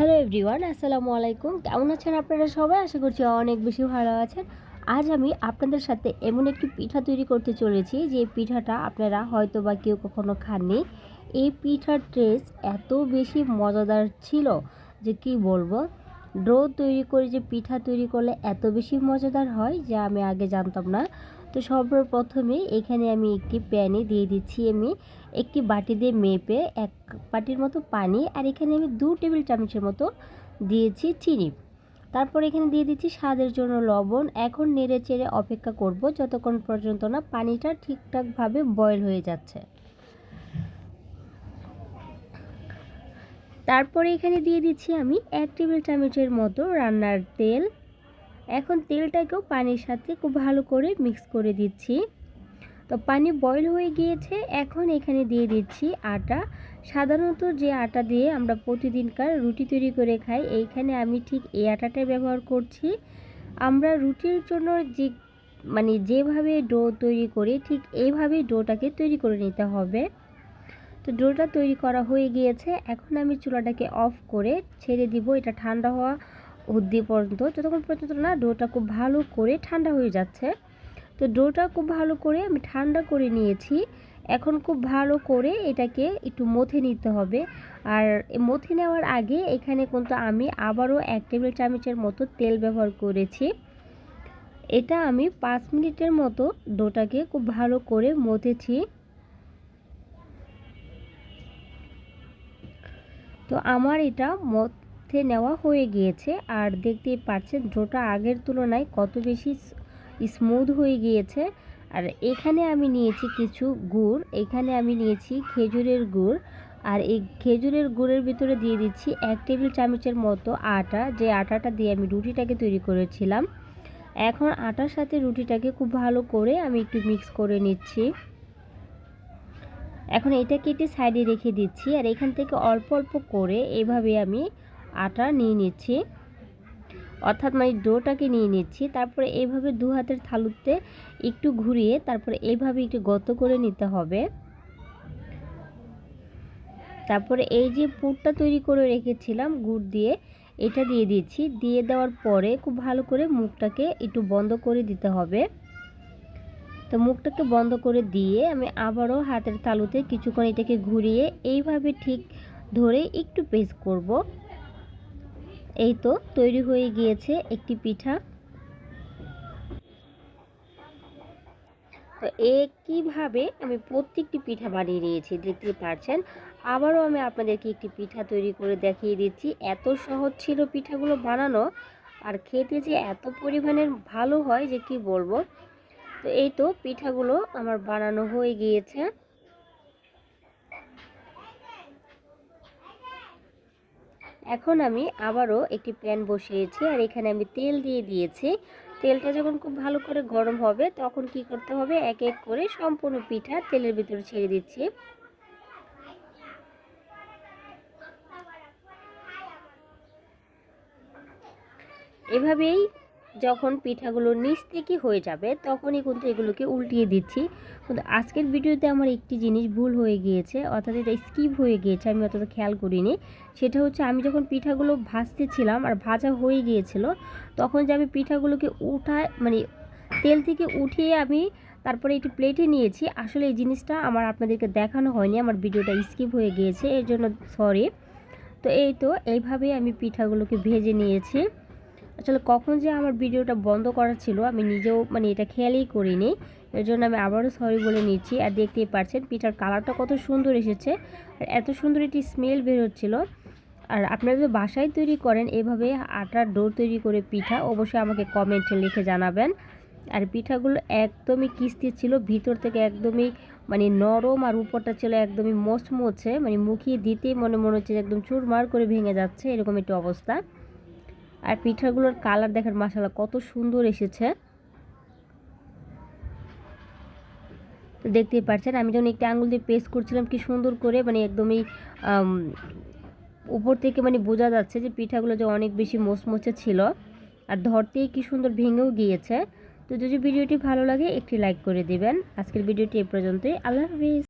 Hello everyone, আসসালামু আলাইকুম। কেমন আছেন আপনারা সবাই? আশা করছি অনেক বেশি ভালো আছেন। আজ আমি আপনাদের সাথে এমন একটি পিঠা তৈরি করতে চলেছি, যে পিঠাটা আপনারা হয়তো বা কেউ কখনো খাননি। এই পিঠার টেস্ট এত বেশি মজাদার ছিল যে কি বলব? ড্রো তৈরি করে যে পিঠা তৈরি করলে এত বেশি মজাদার হয়, যে আমি আগে জানতাম না। তো সর্বপ্রথমে এখানে আমি একটি প্যানে দিয়ে দিচ্ছি আমি একটি বাটি দিয়ে মেপে এক বাটির মতো পানি আর এখানে আমি দু টেবিল চামচের মতো দিয়েছি চিনি। তারপর এখানে দিয়ে দিচ্ছি স্বাদের জন্য লবণ। এখন নেড়ে চেড়ে অপেক্ষা করব যতক্ষণ পর্যন্ত না পানিটা ঠিকঠাকভাবে বয়েল হয়ে যাচ্ছে। তারপরে এখানে দিয়ে দিচ্ছি আমি এক টেবিল চামচের মতো রান্নার তেল। এখন তেলটাকেও পানির সাথে খুব ভালো করে মিক্স করে দিচ্ছি। তো পানি বয়ল হয়ে গিয়েছে, এখন এখানে দিয়ে দিচ্ছি আটা। সাধারণত যে আটা দিয়ে আমরা প্রতিদিনকার রুটি তৈরি করে খাই, এইখানে আমি ঠিক এই আটাটাই ব্যবহার করছি। আমরা রুটির জন্য যে মানে যেভাবে ডো তৈরি করি, ঠিক এইভাবে ডোটাকে তৈরি করে নিতে হবে। তো ডোটা তৈরি করা হয়ে গিয়েছে, এখন আমি চুলাটাকে অফ করে ছেড়ে দিব, এটা ঠান্ডা হওয়া অবধি পর্যন্ত। যতক্ষণ পর্যন্ত না ডোটা খুব ভালো করে ঠান্ডা হয়ে যাচ্ছে। তো ডোটা খুব ভালো করে আমি ঠান্ডা করে নিয়েছি। এখন খুব ভালো করে এটাকে একটু মথে নিতে হবে। আর মথে নেওয়ার আগে এখানে কিন্তু আমি আবারও এক টেবিল চামচের মতো তেল ব্যবহার করেছি। এটা আমি পাঁচ মিনিটের মতো ডোটাকে খুব ভালো করে মথেছি। তো আমার এটা মধ্যে নেওয়া হয়ে গিয়েছে। আর দেখতেই পাচ্ছেন ডোটা আগের তুলনায় কত বেশি স্মুথ হয়ে গিয়েছে। আর এখানে আমি নিয়েছি কিছু গুড়। এখানে আমি নিয়েছি খেজুরের গুড়। আর এই খেজুরের গুড়ের ভিতরে দিয়ে দিচ্ছি এক টেবিল চামচের মতো আটা। যে আটাটা দিয়ে আমি রুটিটাকে তৈরি করেছিলাম। এখন আটার সাথে রুটিটাকে খুব ভালো করে আমি একটু মিক্স করে নিচ্ছি। এখন এটা কেটে সাইডে রেখে দিচ্ছি। আর এখান থেকে অল্প অল্প করে এভাবে আমি আটা নিয়ে নিচ্ছি। অর্থাৎ মানে ডোটাকে নিয়ে নিচ্ছি, তারপরে এইভাবে দু হাতের থালুতে একটু ঘুরিয়ে তারপরে এইভাবে একটু গত করে নিতে হবে। তারপরে এই যে পুরটা তৈরি করে রেখেছিলাম গুড় দিয়ে, এটা দিয়ে দিচ্ছি। দিয়ে দেওয়ার পরে খুব ভালো করে মুখটাকে একটু বন্ধ করে দিতে হবে। তো মুখটাকে বন্ধ করে দিয়ে আমি আবারও হাতের তালুতে কিছুক্ষণ এটাকে ঘুরিয়ে এইভাবে ঠিক ধরে একটু পেস্ট করব। এই তো তৈরি হয়ে গিয়েছে একটি পিঠা। তো একইভাবে আমি প্রত্যেকটি পিঠা বানিয়ে নিয়েছি দেখতে পারছেন। আবারও আমি আপনাদেরকে একটি পিঠা তৈরি করে দেখিয়ে দিচ্ছি। এত সহজ ছিল পিঠাগুলো বানানো, আর খেতে যে এত পরিমাণের ভালো হয় যে কি বলব। তো এই তো পিঠাগুলো আমার বানানো হয়ে গিয়েছে। এখন আমি আবারও একটি প্যান বসিয়েছি আর এখানে আমি তেল দিয়ে দিয়েছি। তেলটা যখন খুব ভালো করে গরম হবে তখন কি করতে হবে? এক এক করে সম্পূর্ণ পিঠা তেলের ভিতরে ছেড়ে দিচ্ছি। এভাবেই যখন পিঠাগুলো নিচ থেকে হয়ে যাবে, তখনই কিন্তু এগুলোকে উল্টিয়ে দিচ্ছি। কিন্তু আজকের ভিডিওতে আমার একটি জিনিস ভুল হয়ে গিয়েছে, অর্থাৎ এটা স্কিপ হয়ে গিয়েছে, আমি অতটা খেয়াল করিনি। সেটা হচ্ছে আমি যখন পিঠাগুলো ভাজতেছিলাম আর ভাজা হয়ে গিয়েছিল, তখন যে আমি পিঠাগুলোকে উঠায় মানে তেল থেকে উঠিয়ে আমি তারপরে একটু প্লেটে নিয়েছি, আসলে এই জিনিসটা আমার আপনাদেরকে দেখানো হয়নি, আমার ভিডিওটা স্কিপ হয়ে গিয়েছে, এর জন্য সরি তো এই তো, এইভাবেই আমি পিঠাগুলোকে ভেজে নিয়েছি। আসলে কখন যে আমার ভিডিওটা বন্ধ করা ছিল, আমি নিজেও মানে এটা খেয়ালই করিনি। এর জন্য আমি আবারও সরি বলে নিচ্ছি। আর দেখতেই পাচ্ছেন পিঠার কালারটা কত সুন্দর এসেছে। আর এত সুন্দর একটি স্মেল বেরোচ্ছিল আর আপনারা যদি বাসায় তৈরি করেন, এভাবে আটার ডো তৈরি করে পিঠা, অবশ্যই আমাকে কমেন্টে লিখে জানাবেন। আর পিঠাগুলো একদমই কিস্তি ছিল, ভিতর থেকে একদমই মানে নরম আর উপরটা ছিল একদমই মচমচে মানে মুখিয়ে দিতেই মনে মনে হচ্ছে একদম চুরমার করে ভেঙে যাচ্ছে, এরকম একটি অবস্থা। আর পিঠাগুলোর কালার দেখেন মাসালা কত সুন্দর এসেছে। তো দেখতেই পাচ্ছেন আমি যখন একটি আঙুল দিয়ে পেস্ট করছিলাম, কি সুন্দর করে মানে একদমই উপর থেকে মানে বোঝা যাচ্ছে যে পিঠাগুলো যে অনেক বেশি মোচমোচে ছিল আর ধরতেই কি সুন্দর ভেঙেও গিয়েছে। তো যদি ভিডিওটি ভালো লাগে, একটি লাইক করে দিবেন। আজকের ভিডিওটি এ পর্যন্তই, আল্লাহ হাফিজ।